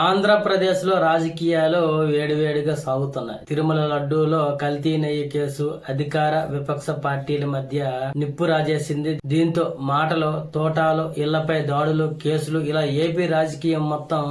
ఆంధ్రప్రదేశ్లో రాజకీయాలు వేడివేడిగా సాగుతున్నాయి. తిరుమల లడ్డూలో కల్తీ నెయ్యి కేసు అధికార విపక్ష పార్టీల మధ్య నిప్పు రాజేసింది. దీంతో మాటలు తోటాలు ఇళ్ళపై దాడులు కేసులు ఇలా ఏపీ రాజకీయం మొత్తం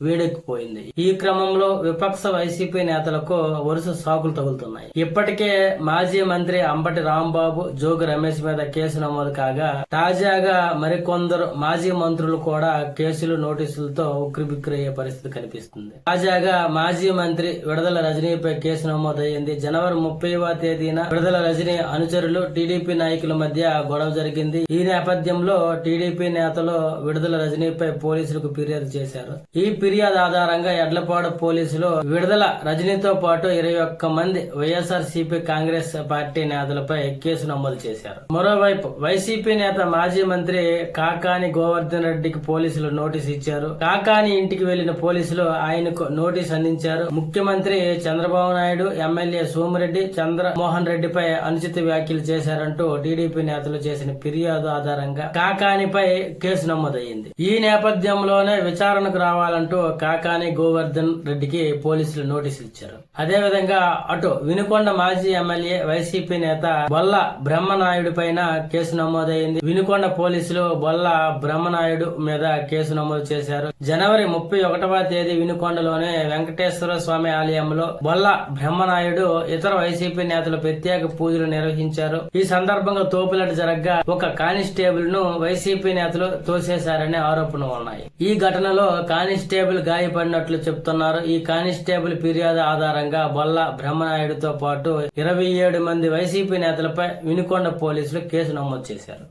వేడెక్కిపోయింది. ఈ క్రమంలో విపక్ష వైసీపీ నేతలకు వరుస సాకులు తగులుతున్నాయి. ఇప్పటికే మాజీ మంత్రి అంబటి రాంబాబు జోగి రమేష్ మీద కేసు నమోదు కాగా తాజాగా మరికొందరు మాజీ మంత్రులు కూడా కేసులు నోటీసులతో ఉక్కిరిబిక్కిరయ్యే పరిస్థితి కనిపిస్తుంది. తాజాగా మాజీ మంత్రి విడుదల రజనీపై కేసు నమోదయ్యింది. జనవరి ముప్పైవ తేదీన విడుదల రజనీ అనుచరులు టీడీపీ నాయకుల మధ్య గొడవ జరిగింది. ఈ నేపథ్యంలో టీడీపీ నేతలు విడుదల రజనీపై పోలీసులకు ఫిర్యాదు చేశారు. ఈ ఫిర్యాదు ఆధారంగా ఎడ్లపాడు పోలీసులు విడుదల రజనీతో పాటు ఇరవై ఒక్క మంది వైఎస్ఆర్ సిపి కాంగ్రెస్ పార్టీ నేతలపై కేసు నమోదు చేశారు. మరోవైపు వైసీపీ నేత మాజీ మంత్రి కాకాని గోవర్ధన్ రెడ్డికి పోలీసులు నోటీసు ఇచ్చారు. కాకాని ఇంటికి వెళ్ళిన పోలీసులు ఆయనకు నోటీస్ అందించారు. ముఖ్యమంత్రి చంద్రబాబు నాయుడు ఎమ్మెల్యే సోమిరెడ్డి చంద్రమోహన్ రెడ్డిపై అనుచిత వ్యాఖ్యలు చేశారంటూ టీడీపీ నేతలు చేసిన ఫిర్యాదు ఆధారంగా కాకానిపై కేసు నమోదయ్యింది. ఈ నేపథ్యంలోనే విచారణకు రావాలంటూ కాకాని గోవర్ధన్ రెడ్డికి పోలీసులు నోటీసులు ఇచ్చారు. అదేవిధంగా అటు వినుకొండ మాజీ ఎమ్మెల్యే వైసీపీ నేత బొల్ల బ్రహ్మనాయుడు పైన కేసు నమోదైంది. వినుకొండ పోలీసులు బొల్ల బ్రహ్మనాయుడు మీద కేసు నమోదు చేశారు. జనవరి ముప్పై ఒకటవ తేదీ వినుకొండలోని వెంకటేశ్వర స్వామి ఆలయంలో బొల్ల బ్రహ్మనాయుడు ఇతర వైసీపీ నేతలు ప్రత్యేక పూజలు నిర్వహించారు. ఈ సందర్భంగా తోపులట జరగ్గా ఒక కానిస్టేబుల్ను వైసీపీ నేతలు తోసేశారనే ఆరోపణలు ఉన్నాయి. ఈ ఘటనలో కానిస్టేబుల్ కానిస్టేబుల్ గాయపడినట్లు చెప్తున్నారు. ఈ కానిస్టేబుల్ ఫిర్యాదు ఆధారంగా బొల్ల బ్రహ్మనాయుడుతో పాటు ఇరవై ఏడు మంది వైసీపీ నేతలపై వినుకొండ పోలీసులు కేసు నమోదు చేశారు.